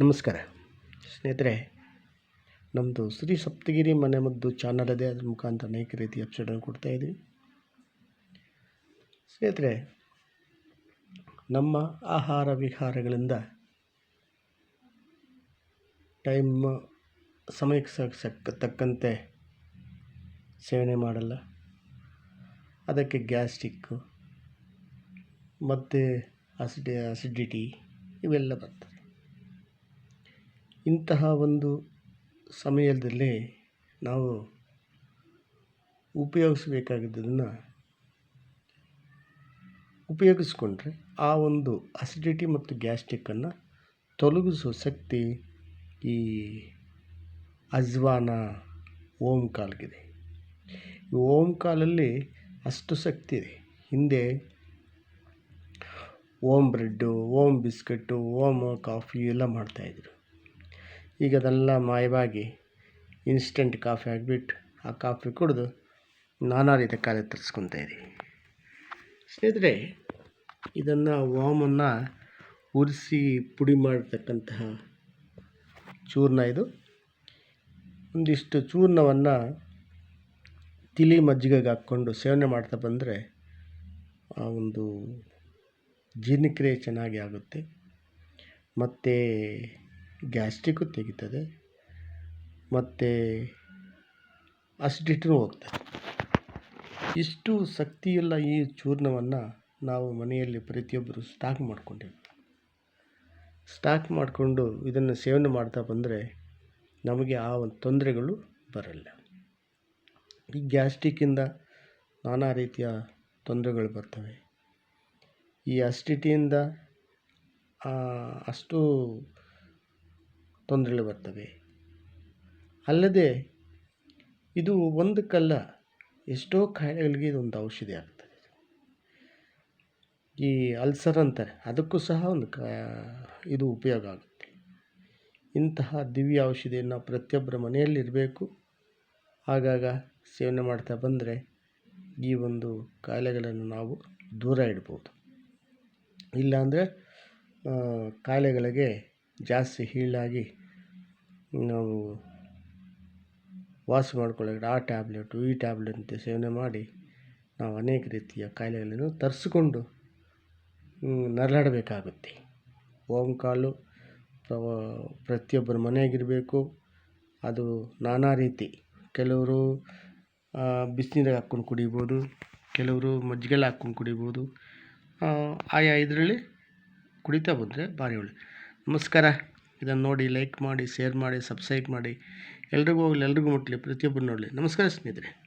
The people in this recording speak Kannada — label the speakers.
Speaker 1: ನಮಸ್ಕಾರ. ಸ್ನೇಹಿತರೆ ನಮ್ಮದು ಶ್ರೀ ಸಪ್ತಗಿರಿ ಮನೆ ಮದ್ದು ಚಾನಲ್ ಇದೆ ಅದ್ರ ಮುಖಾಂತರ ಅನೇಕ ರೀತಿಯ ಎಪಿಸೋಡನ್ನು ಕೊಡ್ತಾ ಇದ್ವಿ ಸ್ನೇಹಿತರೆ, ನಮ್ಮ ಆಹಾರ ವಿಹಾರಗಳಿಂದ ಟೈಮ್ ಸಮಯಕ್ಕೆ ತಕ್ಕಂತೆ ಸೇವನೆ ಮಾಡಲ್ಲ. ಅದಕ್ಕೆ ಗ್ಯಾಸ್ಟಿಕ್ಕು ಮತ್ತು ಅಸಿಡಿ, ಅಸಿಡಿಟಿ ಇವೆಲ್ಲ ಬರ್ತದೆ. ಇಂತಹ ಒಂದು ಸಮಯದಲ್ಲಿ ನಾವು ಉಪಯೋಗಿಸಬೇಕಾಗಿದ್ದನ್ನು ಉಪಯೋಗಿಸ್ಕೊಂಡ್ರೆ ಆ ಒಂದು ಅಸಿಡಿಟಿ ಮತ್ತು ಗ್ಯಾಸ್ಟಿಕ್ಕನ್ನು ತೊಲಗಿಸುವ ಶಕ್ತಿ ಈ ಅಜ್ವಾನ ಓಂಕಾಲ್ಗಿದೆ ಈ ಓಂಕಾಲಲ್ಲಿ ಅಷ್ಟು ಶಕ್ತಿ ಇದೆ. ಹಿಂದೆ ohm bread ohm biscuit ohm coffee ಎಲ್ಲ ಮಾಡ್ತಾಯಿದ್ರು ಈಗ ಅದೆಲ್ಲ ಮಾಯವಾಗಿ ಇನ್ಸ್ಟೆಂಟ್ ಕಾಫಿ ಆಗಿಬಿಟ್ಟು ಆ ಕಾಫಿ ಕುಡಿದು ನಾನಾ ರೀತಿಯ ಕಾಲ ತರಿಸ್ಕೊಳ್ತಾ ಸ್ನೇಹಿತರೆ, ಇದನ್ನು ವಾಮನ್ನು ಉರಿಸಿ ಪುಡಿ ಮಾಡತಕ್ಕಂತಹ ಚೂರ್ಣ ಇದು. ಒಂದಿಷ್ಟು ಚೂರ್ಣವನ್ನು ತಿಳಿ ಮಜ್ಜಿಗೆಗೆ ಹಾಕ್ಕೊಂಡು ಸೇವನೆ ಮಾಡ್ತಾ ಬಂದರೆ ಆ ಒಂದು ಜೀರ್ಣಕ್ರಿಯೆ ಚೆನ್ನಾಗಿ ಆಗುತ್ತೆ. ಮತ್ತು ಗ್ಯಾಸ್ಟ್ರಿಕ್ಕು ತೆಗಿತದೆ. ಮತ್ತು ಅಸಿಡಿಟಿನೂ ಹೋಗ್ತದೆ. ಇಷ್ಟು ಶಕ್ತಿಯುಳ್ಳ ಈ ಚೂರ್ಣವನ್ನು ನಾವು ಮನೆಯಲ್ಲಿ ಪ್ರತಿಯೊಬ್ಬರು ಸ್ಟಾಕ್ ಮಾಡ್ಕೊಂಡಿವಿ ಸ್ಟಾಕ್ ಮಾಡಿಕೊಂಡು ಇದನ್ನು ಸೇವನೆ ಮಾಡ್ತಾ ಬಂದರೆ ನಮಗೆ ಆ ಒಂದು ತೊಂದರೆಗಳು ಬರಲ್ಲ. ಈ ಗ್ಯಾಸ್ಟ್ರಿಕ್ಕಿಂದ ನಾನಾ ರೀತಿಯ ತೊಂದರೆಗಳು ಬರ್ತವೆ. ಈ ಅಸಿಡಿಟಿಯಿಂದ ಅಷ್ಟು ತೊಂದರೆಗಳು ಬರ್ತವೆ. ಅಲ್ಲದೆ ಇದು ಒಂದಕ್ಕಲ್ಲ ಎಷ್ಟೋ ಖಾಯಿಲೆಗಳಿಗೆ ಇದೊಂದು ಔಷಧಿ ಆಗ್ತದೆ. ಈ ಅಲ್ಸರ್ ಅಂತಾರೆ, ಅದಕ್ಕೂ ಸಹ ಒಂದು ಇದು ಉಪಯೋಗ ಆಗುತ್ತೆ. ಇಂತಹ ದಿವ್ಯ ಔಷಧಿಯನ್ನು ಪ್ರತಿಯೊಬ್ಬರ ಮನೆಯಲ್ಲಿರಬೇಕು ಆಗಾಗ ಸೇವನೆ ಮಾಡ್ತಾ ಬಂದರೆ ಈ ಒಂದು ಕಾಯಿಲೆಗಳನ್ನು ನಾವು ದೂರ ಇಡ್ಬೋದು. ಇಲ್ಲಾಂದರೆ ಕಾಯಿಲೆಗಳಿಗೆ ಜಾಸ್ತಿ ಹೀಳಾಗಿ ನಾವು ವಾಸಿ ಮಾಡ್ಕೊಳ್ಳೋಕೆ ಆ ಟ್ಯಾಬ್ಲೆಟು, ಈ ಟ್ಯಾಬ್ಲೆಟ್ ಅಂತ ಸೇವನೆ ಮಾಡಿ ನಾವು ಅನೇಕ ರೀತಿಯ ಕಾಯಿಲೆಗಳನ್ನು ತರಿಸ್ಕೊಂಡು ನರಳಾಡಬೇಕಾಗುತ್ತೆ. ಓಂಕಾಲು ಪ್ರತಿಯೊಬ್ಬರ ಮನೆಯಾಗಿರಬೇಕು. ಅದು ನಾನಾ ರೀತಿ. ಕೆಲವರು ಬಿಸಿನೀರಿಗೆ ಹಾಕ್ಕೊಂಡು ಕುಡಿಬೋದು, ಕೆಲವರು ಮಜ್ಜಿಗೆಲ್ಲ ಹಾಕ್ಕೊಂಡು ಕುಡಿಬೋದು. ಆಯಾ ಇದರಲ್ಲಿ ಕುಡಿತಾ ಬಂದರೆ ಭಾರಿ ಒಳ್ಳೆ ನಮಸ್ಕಾರ. ಇದನ್ನು ನೋಡಿ ಲೈಕ್ ಮಾಡಿ ಶೇರ್ ಮಾಡಿ ಸಬ್ಸ್ಕ್ರೈಬ್ ಮಾಡಿ. ಎಲ್ರಿಗೂ ಹೋಗಲಿ ಎಲ್ರಿಗೂ ಮುಟ್ಟಲಿ ಪ್ರತಿಯೊಬ್ಬರು ನೋಡಲಿ. ನಮಸ್ಕಾರ ಸ್ನೇಹಿತರೆ.